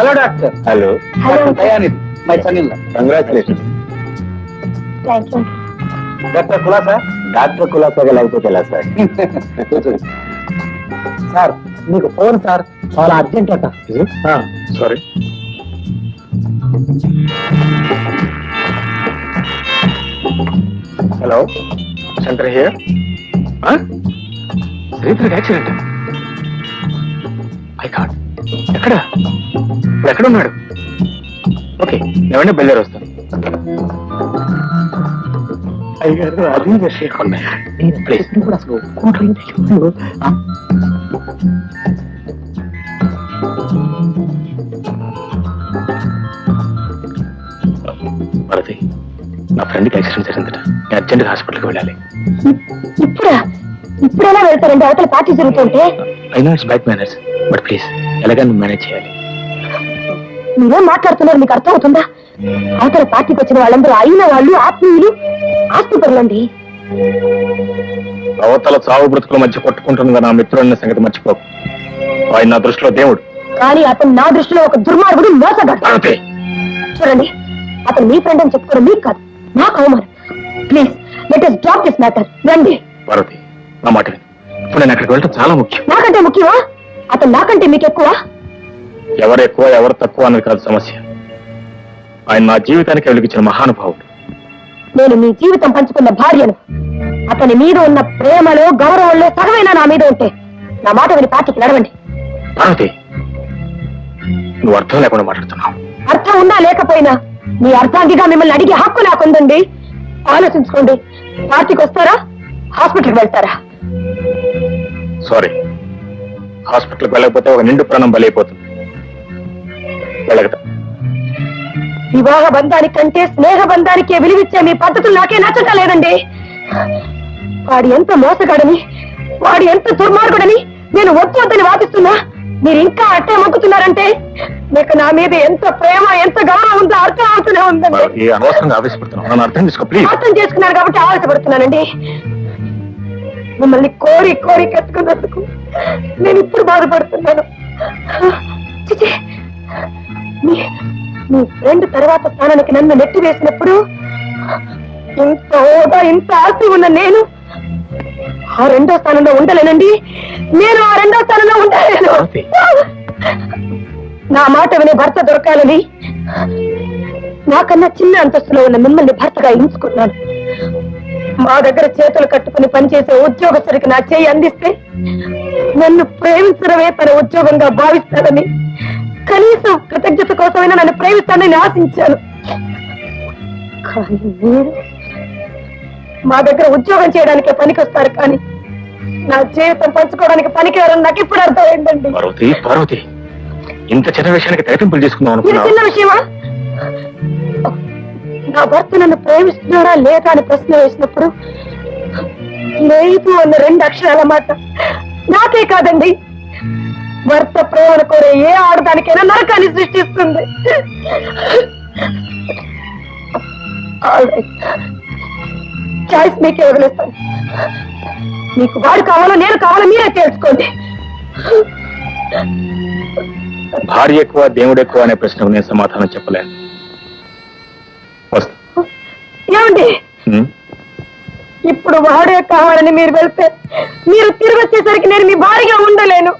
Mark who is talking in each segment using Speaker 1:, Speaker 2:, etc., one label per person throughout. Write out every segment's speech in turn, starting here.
Speaker 1: Hello doctor
Speaker 2: hello
Speaker 1: doctor Dayanidhi my సన్నిల్
Speaker 2: congratulation
Speaker 3: thank you
Speaker 1: doctor కులాసా
Speaker 2: doctor కులాసాగా లేకపోతే ఎలా సార్
Speaker 1: సార్ మీకు ఫోన్ సార్ చాలా అర్జెంట్ అట
Speaker 2: సారీ హలో శంకర్ హియర్ శ్రీధర్కి యాక్సిడెంట్ ఐ కాడ్ ఎక్కడ? ఇప్పుడు ఎక్కడ ఉన్నాడు ఓకే ఏమంటే బయలుదేరి వస్తాను అయ్యారు అది
Speaker 1: అసలు
Speaker 2: భారతి నా ఫ్రెండ్కి యాక్సిడెంట్ జరిగిందట. నేను అర్జెంట్గా హాస్పిటల్కి వెళ్ళాలి.
Speaker 3: ఇప్పుడా? ఇప్పుడెలా వెళ్తారండి? అవతల పార్టీ జరుగుతుంటే
Speaker 2: I know it's bad manners but please ఎలాగైనా మేనేజ్ చేయాలి
Speaker 3: మీరేం మాట్లాడుతున్నారు? మీకు అర్థం అవుతుందా? అవతల పార్టీకి వచ్చిన వాళ్ళందరూ అయిన వాళ్ళు ఆత్మీయులు ఆస్తిపరులండి.
Speaker 2: అవతల చావు బ్రతుకుల మధ్య కొట్టుకుంటున్న నా మిత్రుడిన సంగతి మర్చిపోకు. ఆయన నా దృష్టిలో దేవుడు.
Speaker 3: కానీ అతను నా దృష్టిలో ఒక దుర్మార్గుడు మోసగాడు. చూడండి అతను మీ ఫ్రెండ్ అని చెప్పుకోవడం మీకు కాదు నాకు అవమానం. Please let us drop this matter రండి.
Speaker 2: భారతి నా మాట విను. ఇప్పుడు నేను అక్కడికి వెళ్ళటం చాలా ముఖ్యం.
Speaker 3: నాకంటే ముఖ్యమా? అతను నాకంటే మీకు ఎక్కువ?
Speaker 2: ఎవరు ఎక్కువ ఎవరు తక్కువ అన్నది కాదు సమస్య. ఆయన నా జీవితానికి వెలిగించిన మహానుభావుడు.
Speaker 3: నేను మీ జీవితం పంచుకున్న భార్యను. అతని మీద ఉన్న ప్రేమలో గౌరవంలో సగమైనా నా మీద ఉంటే నా మాట విని పార్టీకి నడవండి.
Speaker 2: పార్వతి నువ్వు అర్థం లేకుండా మాట్లాడుతున్నావు.
Speaker 3: అర్థం ఉన్నా లేకపోయినా మీ అర్థాంగిగా మిమ్మల్ని అడిగే హక్కు నాకుందండి. ఆలోచించుకోండి. పార్టీకి వస్తారా? హాస్పిటల్కి వెళ్తారా?
Speaker 2: సారీ హాస్పిటల్కి వెళ్ళకపోతే ఒక నిండు ప్రాణం బలైపోతుంది.
Speaker 3: వివాహ బంధానికంటే స్నేహ బంధానికే విలువిచ్చే మీ పద్ధతులు నాకే నచ్చటం లేదండి. వాడు ఎంత మోసగాడని వాడు ఎంత దుర్మార్గుడని నేను వద్దు వద్దని వాదిస్తున్నా. మీరు ఇంకా అట్టే మొక్కుతున్నారంటే మీకు నా మీద ఎంత ప్రేమ ఎంత గౌరవం ఉందో అర్థం అవుతూనే ఉందండి.
Speaker 2: అర్థం
Speaker 3: చేసుకున్నారు కాబట్టి ఆవేశపడుతున్నానండి. మిమ్మల్ని కోరి కోరి కట్టుకున్నందుకు నేను ఇప్పుడు బాధపడుతున్నాను. మీ ఫ్రెండ్ తర్వాత స్థానానికి నన్ను నెట్టి వేసినప్పుడు ఇంత హోదా ఇంత ఆస్తి ఉన్న నేను ఆ రెండో స్థానంలో ఉండలేనండి. నేను ఆ రెండో స్థానంలో ఉండలేను. నా మాట వినే భర్త దొరకాలని నాకన్నా చిన్న అంతస్తులో ఉన్న మిమ్మల్ని భర్తగా ఎంచుకున్నాను. మా దగ్గర చేతులు కట్టుకుని పనిచేసే ఉద్యోగస్తుడికి నా చేయి అందిస్తే నన్ను ప్రేమించడమే తన ఉద్యోగంగా భావిస్తానని కనీసం కృతజ్ఞత కోసమైనా నన్ను ప్రేమిస్తానని ఆశించాను. కానీ మీరు మా దగ్గర ఉద్యోగం చేయడానికే పనికొస్తారు కానీ నా జీవితం పంచుకోవడానికి పనికిరారని నాకు ఇప్పుడు అర్థమైందండి.
Speaker 2: పార్వతి పార్వతి ఇంత చిన్న విషయానికి తెరపింపులు తీసుకుందాం
Speaker 3: చిన్న విషయమా? నా భర్త నన్ను ప్రేమిస్తున్నాడా లేదా అని ప్రశ్న వేసినప్పుడు లేదు అన్న రెండు అక్షరాల మాట. నాకే కాదండి. భర్త ప్రేమను కోరే ఏ ఆడదానికైనా నరకాన్ని సృష్టిస్తుంది. చాయిస్ మీకే వదిలేస్తాను. మీకు వాడు కావాలో నేను కావాలో మీరే తెలుసుకోండి
Speaker 2: భార్య ఎక్కువ దేవుడు ఎక్కువ అనే ప్రశ్నకు నేను సమాధానం చెప్పలేను.
Speaker 3: ఏమండి? ఇప్పుడు వాడే కావాలని మీరు వెళ్తే మీరు తిరిగి వచ్చేసరికి నేను మీ భారీగా ఉండలేను.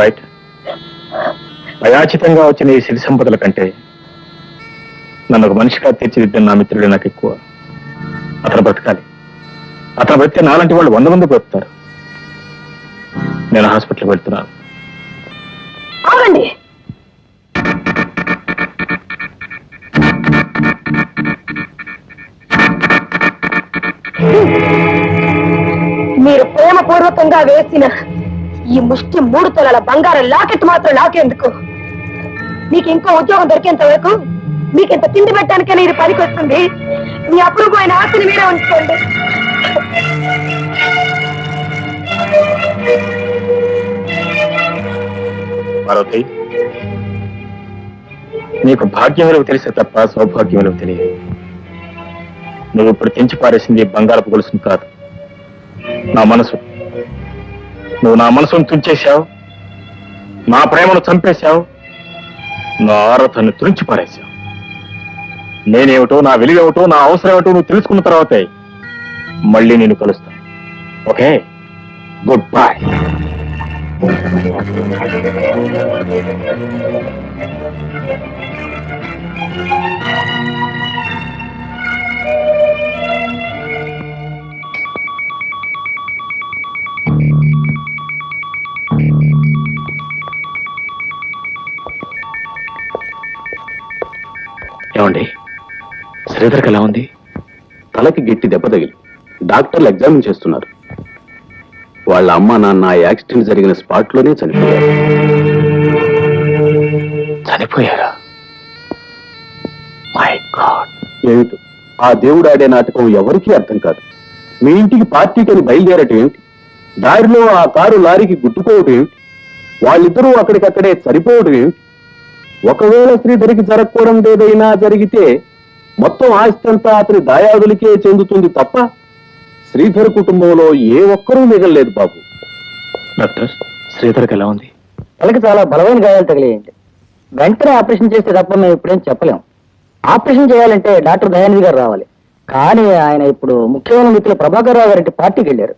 Speaker 2: రైట్ అయాచితంగా వచ్చిన ఈ సిరి సంపదల కంటే నన్ను ఒక మనిషిగా తీర్చిదిద్దిన నా మిత్రుడే నాకు ఎక్కువ. అతను బ్రతకాలి. అతను బ్రతికే నాలాంటి వాళ్ళు వంద మంది బ్రతుకుతారు. నేను హాస్పిటల్కి వెళ్తున్నాను.
Speaker 3: ఆగండి. ప్రేమపూర్వకంగా వేసిన ఈ ముష్టి మూడు తొలల బంగారం లాకెట్ మాత్రం లాకేందుకు నీకు ఇంకో ఉద్యోగం దొరికేంత వరకు మీకు ఇంత తిండి పెట్టడానికైనా ఇది పనికొస్తుంది మీ అప్పుడు పోయిన ఆస్తిని మీరే ఉంచుకోండి.
Speaker 2: పార్వతి నీకు భాగ్యం విలువ తెలిసే తప్ప సౌభాగ్యం విలువ తెలియదు. నువ్వు ఇప్పుడు తెంచి పారేసింది బంగారపు గొలుసును కాదు. నా మనసు నువ్వు నా మనసును తుంచేశావు. నా ప్రేమను చంపేశావు. నా ఆరతను తురించి పారేశావు నేనేమిటో నా వెలుగేమిటో నా అవసరం ఏమిటో నువ్వు తెలుసుకున్న తర్వాతే మళ్ళీ నేను కలుస్తాను. Okay? Good bye Thank you. శ్రీధర్కి ఎలా ఉంది?
Speaker 4: తలకి గట్టి దెబ్బ తగిలి డాక్టర్లు ఎగ్జామిన్ చేస్తున్నారు. వాళ్ళ అమ్మ నాన్న యాక్సిడెంట్ జరిగిన స్పాట్లోనే చనిపోయారు.
Speaker 2: చనిపోయారా? మై గాడ్
Speaker 4: ఏమిటి? ఆ దేవుడు ఆడే నాటకం ఎవరికీ అర్థం కాదు. మీ ఇంటికి పార్టీకని బయలుదేరటం ఏమిటి? దారిలో ఆ కారు లారీకి గుద్దుకోవటం ఏమిటి? వాళ్ళిద్దరూ అక్కడికక్కడే సరిపోవడం ఏమిటి? ఒకవేళ శ్రీధరికి జరగకూడదు ఏదైనా జరిగితే మొత్తం ఆస్తి అంతా అతని దాయాదులకే చెందుతుంది తప్ప శ్రీధర్ కుటుంబంలో ఏ ఒక్కరూ మిగలలేదు బాబు.
Speaker 2: డాక్టర్ శ్రీధర్కి ఎలా ఉంది?
Speaker 1: తలకి చాలా బలమైన గాయాలు తగిలేయండి. వెంటనే ఆపరేషన్ చేస్తే తప్ప మేము ఇప్పుడేం చెప్పలేం. ఆపరేషన్ చేయాలంటే డాక్టర్ దయానిధి గారు రావాలి. కానీ ఆయన ఇప్పుడు ముఖ్యమైన మిత్రులు ప్రభాకర్ రావు గారి పార్టీకి వెళ్ళారు.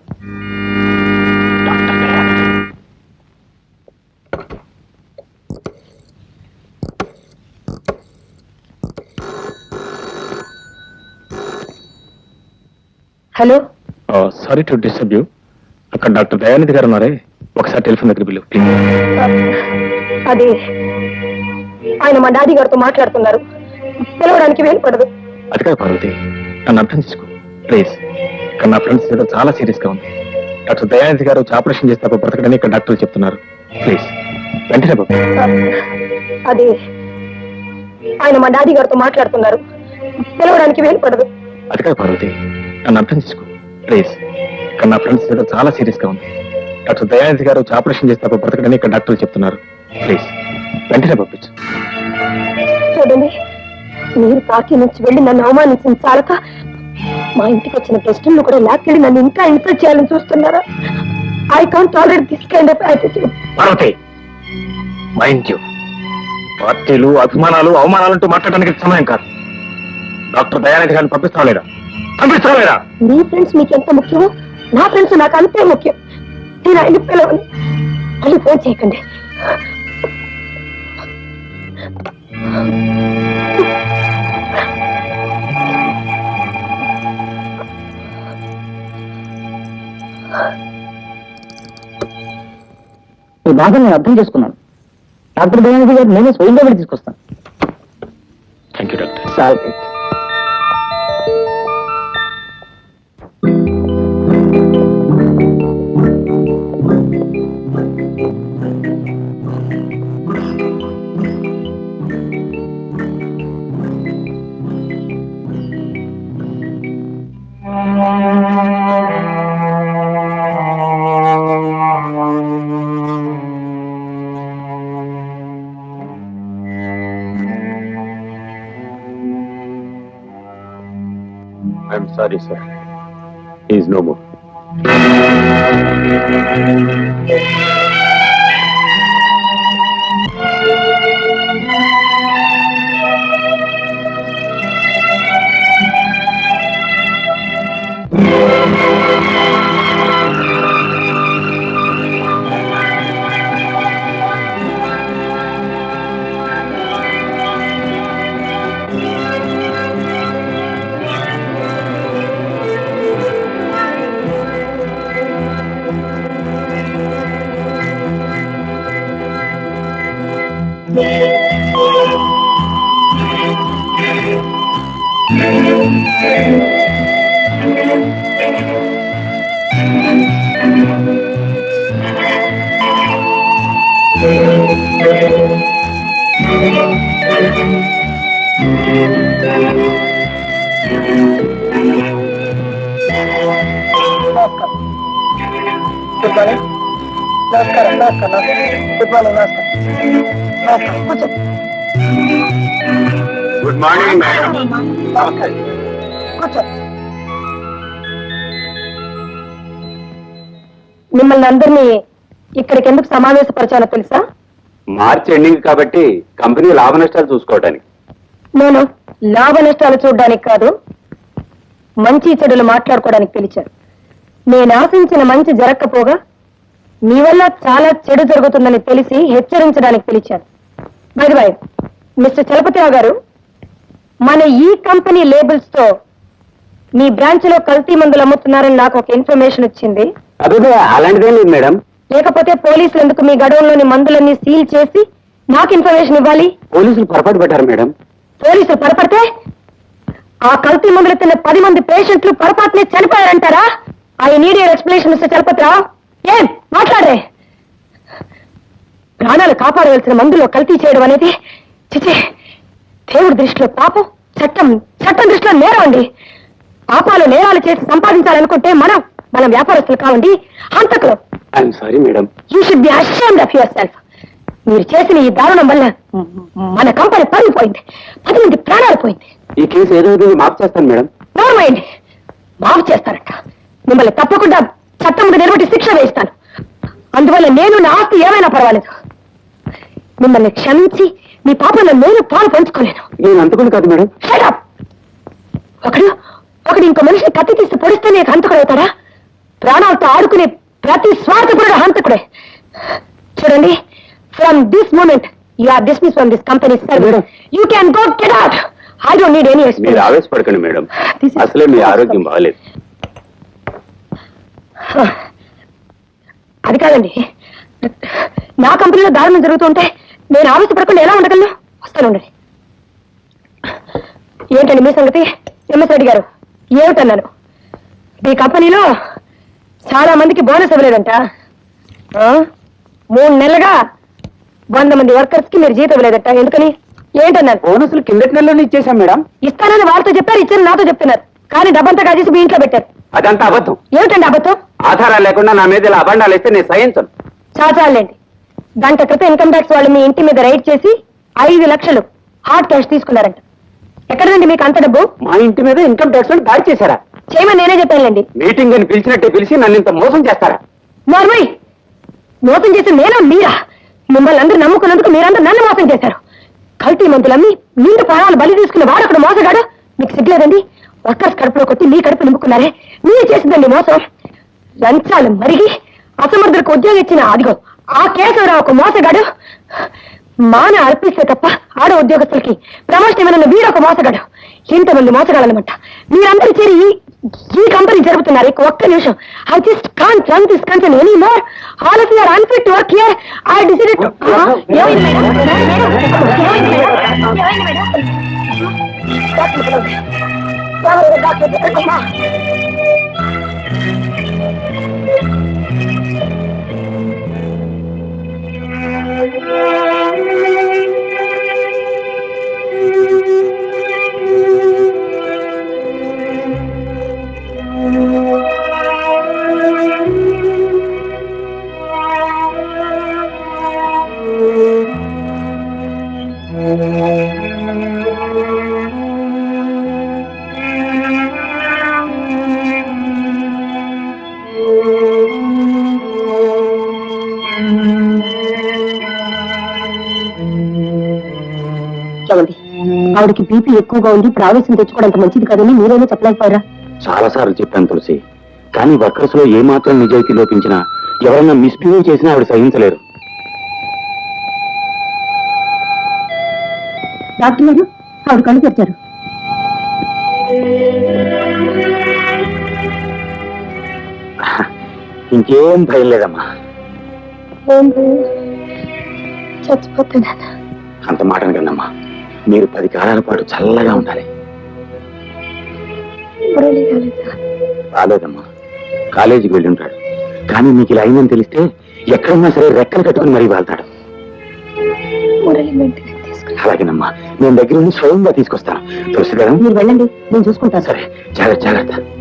Speaker 3: Hello.
Speaker 2: Sorry to disturb you. అక్కడ డాక్టర్ దయానిధి గారు ఉన్నారే? ఒకసారి టెలిఫోన్ దగ్గర ప్లీజ్.
Speaker 3: అది. ఆయన మా డాడీ గారితో మాట్లాడుతున్నారు. పిలవడానికి వీలు పడదు.
Speaker 2: అది కాదు పార్వతి నన్ను అర్థం చేసుకో ప్లీజ్. ఇక్కడ నా ఫ్రెండ్స్ ఏదో చాలా సీరియస్గా ఉంది. డాక్టర్ దయానిధి గారు ఆపరేషన్ చేస్తే బ్రతకడని ఇక్కడ డాక్టర్లు చెప్తున్నారు. ప్లీజ్. వెంటనే బాబు
Speaker 3: అది. ఆయన మా డాడీ గారితో మాట్లాడుతున్నారు. పిలవడానికి వీలు పడదు.
Speaker 2: అది కాదు పార్వతి నన్ను అర్థం చేసుకో. ప్లీజ్. ఇక్కడ నా ఫ్రెండ్స్ ఏదో చాలా సీరియస్గా ఉంది. డాక్టర్ దయానిధి గారు వచ్చి ఆపరేషన్ చేస్తే బ్రతకడని ఇక్కడ డాక్టర్లు చెప్తున్నారు. ప్లీజ్. వెంటనే పంపించు.
Speaker 3: చూడండి మీరు పార్టీ నుంచి వెళ్ళి నన్ను అవమానించిన చాలక మా ఇంటికి వచ్చిన గెస్టులను కూడా లాక్కెళ్ళి నన్ను ఇంకా ఇన్సల్ట్ చేయాలని చూస్తున్నారా? I can't already this kind of attitude
Speaker 2: Parvathi mind you పార్టీలు అభిమానాలు అవమానాలు అంటూ మాట్లాడడానికి సమయం కాదు. డాక్టర్ దయానిధి గారిని పంపిస్తావా లేదా?
Speaker 3: మీ ఫ్రెండ్స్ మీకు ఎంత ముఖ్యమో నా ఫ్రెండ్స్ నాకు అంతే ముఖ్యం. నేను ఆయన పిలవని. మళ్ళీ ఫోన్ చేయకండి.
Speaker 1: ఈ బాధను నేను అర్థం చేసుకున్నాను. డాక్టర్ దయానిధి గారు నేనే స్వయంగా వెళ్ళి తీసుకొస్తాను.
Speaker 2: Thank you doctor.
Speaker 1: Sir
Speaker 4: I'm sorry sir is no more
Speaker 3: good morning నమస్కారం నమస్కారం. గుడ్ మార్నింగ్ నమస్కారం నమస్కారం
Speaker 4: గుడ్ మార్నింగ్ మేడం
Speaker 3: కూర్చో. మిమ్మల్ని అందరినీ ఇక్కడికి ఎందుకు సమావేశపరిచానో తెలుసా?
Speaker 5: మార్చి ఎండింగ్ కాబట్టి కంపెనీ లాభ నష్టాలు చూసుకోవడానికి
Speaker 3: నేను లాభ నష్టాలు చూడడానికి కాదు మంచి చెడులు మాట్లాడుకోవడానికి పిలిచాను నేను ఆశించిన మంచి జరగకపోగా మీ వల్ల చాలా చెడు జరుగుతుందని తెలిసి హెచ్చరించడానికి పిలిచాను. బై బై మిస్టర్ చలపతిరావు గారు మన ఈ కంపెనీ లేబుల్స్తో మీ బ్రాంచ్లో కల్తీ మందులు అమ్ముతున్నారని నాకు ఒక ఇన్ఫర్మేషన్ వచ్చింది.
Speaker 5: అదే అలాంటిదేం లేదు మేడం.
Speaker 3: లేకపోతే పోలీసులు ఎందుకు మీ గడవంలోని మందులన్నీ సీల్ చేసి నాకు ఇన్ఫర్మేషన్ ఇవ్వాలి?
Speaker 5: పోలీసులు పొరపాటు పడ్డారు మేడం.
Speaker 3: పోలీసులు పొరపడితే ఆ కల్తీ మందులు తిన్న పది మంది పేషెంట్లు పొరపాటునే చనిపోయారంటారా? I need your explanation mister Chalapathi Rao ఏం మాట్లాడే ప్రాణాలు కాపాడవలసిన మందులో కల్తీ చేయడం అనేది చిచి దేవుడి దృష్టిలో పాపం చట్టం చట్టం దృష్టిలో నేరం అండి. పాపాలు నేరాలు చేసి సంపాదించాలనుకుంటే మనం మనం వ్యాపారస్తులు కావండి హంతకులు.
Speaker 5: I'm sorry madam
Speaker 3: you should be ashamed of yourself మీరు చేసిన ఈ దారుణం వల్ల మన కంపెనీ పడిపోయింది పది మంది ప్రాణాలు పోయింది.
Speaker 5: ఈ కేసు ఏదో మాఫ్ చేస్తాను మేడం
Speaker 3: నోర్మైంది మాఫ్ చేస్తారట మిమ్మల్ని తప్పకుండా చట్టం ముందు నిలబెట్టి శిక్ష వేయిస్తాను. అందువల్ల నేను నా ఆస్తి ఏమైనా పర్వాలేదు. మిమ్మల్ని క్షమించి మీ పాపంలో నేను పాలు పంచుకోలేను.
Speaker 5: నేను అంతకుండా కాదు మేడం.
Speaker 3: Up! ఒకడు ఒకడు ఇంకో మనిషిని కత్తి తీసి పొడిస్తే నీకు హంతకుడు అవుతాడా ప్రాణాలతో ఆడుకునే ప్రతి స్వార్థకుడు హంతకుడే. చూడండి from this moment you are dismiss from this company
Speaker 5: Madam.
Speaker 3: You can go get out I don't need any
Speaker 5: మీరు
Speaker 3: ఎక్స్పీరియన్స్
Speaker 5: ఆవేశపడకండి మేడం. అసలే మీ ఆరోగ్యం బాగాలేదు.
Speaker 3: అది కాదండి. నా కంపెనీలో దారుణం జరుగుతుంటే నేను ఆవేశపడకుండా ఎలా ఉండగలను? వస్తాను ఉండండి. ఏంటండి మీ సంగతి? ఎంఎస్ రెడ్డి గారు ఏమిటన్నాను? మీ కంపెనీలో చాలా మందికి బోనస్ ఇవ్వలేదంట. ఆ? మూడు నెలలుగా వంద మంది వర్కర్స్కి మీరు జీతం ఇవ్వలేదట. ఎందుకని? ఏంటన్నారు
Speaker 5: బోనసులు కిందటి నెలలోనే ఇచ్చేసాం మేడం.
Speaker 3: ఇస్తానని వాళ్ళతో చెప్పారు ఇచ్చారు నాతో చెప్తున్నారు. కానీ డబ్బంతా కాజేసి మీ ఇంట్లో పెట్టారు.
Speaker 5: అదంతా అబద్ధం.
Speaker 3: ఏమిటండి అబద్ధం?
Speaker 5: ఆధారాలు లేకుండా నా మీద ఇలా అబండాలు వేస్తే నేను సహించను.
Speaker 3: చాచాలండి. గంట క్రితం ఇన్కమ్ ట్యాక్స్ వాళ్ళు మీ ఇంటి మీద రైడ్ చేసి ఐదు లక్షలు హార్డ్ క్యాష్ తీసుకున్నారంట. ఎక్కడండి మీకు అంత డబ్బు?
Speaker 5: మా ఇంటి మీద ఇన్కమ్ ట్యాక్స్ దాడి చేశారా?
Speaker 3: చేయమని నేనే చెప్పానులేండి.
Speaker 5: మీటింగ్ అని పిలిచినట్టే పిలిచి నన్ను ఇంత మోసం చేస్తారా?
Speaker 3: నార్మల్ మోసం చేసి నేనా మీరా? మిమ్మల్ని అందరూ నమ్ముకున్నందుకు మీరందరూ నన్ను మోసం చేశారు. కల్తీ మందులమ్మి నిండు ప్రాణాలు బలి తీసుకున్న వాడు అక్కడ మోసగాడు. మీకు సిగ్గులేదండి? వర్కర్స్ కడుపులో కొట్టి మీ కడుపు నింపుకున్నారే. మీరు చేసిందండి మోసం. లంచాలు మరిగి అసమర్థులకు ఉద్యోగం ఇచ్చిన అదిగో ఆ కేశవరావు ఒక మోసగాడు. మాన అర్పిస్తే తప్ప ఆడ ఉద్యోగస్తులకి ప్రమోషన్ ఏమైనా వీడొక మోసగాడు. ఇంతమంది మోసగాలన్నమాట మీరందరూ చేరి ఈ- ఈ కంపెనీ జరుపుతున్నారు. ఇక ఒక్క నిమిషం. I just can't run this company any more all of your unfit to work here I decided doctor. Doctor doctor పిలవమ్మా. చూడండి ఆవిడకి బీపీ ఎక్కువగా ఉంది ప్రావేశం తెచ్చుకోవడం మంచిది కాదని మీరైనా చెప్పలేకపోయారా?
Speaker 5: చాలా సార్లు చెప్పాను తులసి కానీ వర్కర్స్లో ఏ మాత్రం నిజాయితీ లోపించినా ఎవరైనా మిస్బిహేవ్ చేసినా ఆవిడ సహించలేరు.
Speaker 3: డాక్టర్ గారు ఆవిడ కళ్ళు తెరిచారు.
Speaker 5: ఇంకేం భయం లేదమ్మా.
Speaker 3: చచ్చిపోతున్నాను
Speaker 5: అంత మాట కదమ్మా మీరు పది కాలాల పాటు చల్లగా ఉండాలి. రాలేదమ్మా కాలేజీకి వెళ్ళి ఉంటాడు కానీ మీకు ఇలా అయిందని తెలిస్తే ఎక్కడున్నా సరే రెక్కలు కట్టుకుని మరీ వెళ్తాడు. అలాగేనమ్మా. నేను దగ్గర నుండి స్వయంగా తీసుకొస్తాను. తులసి గారు
Speaker 3: మీరు వెళ్ళండి. నేను చూసుకుంటాను.
Speaker 5: సరే. జాగ్రత్త జాగ్రత్త.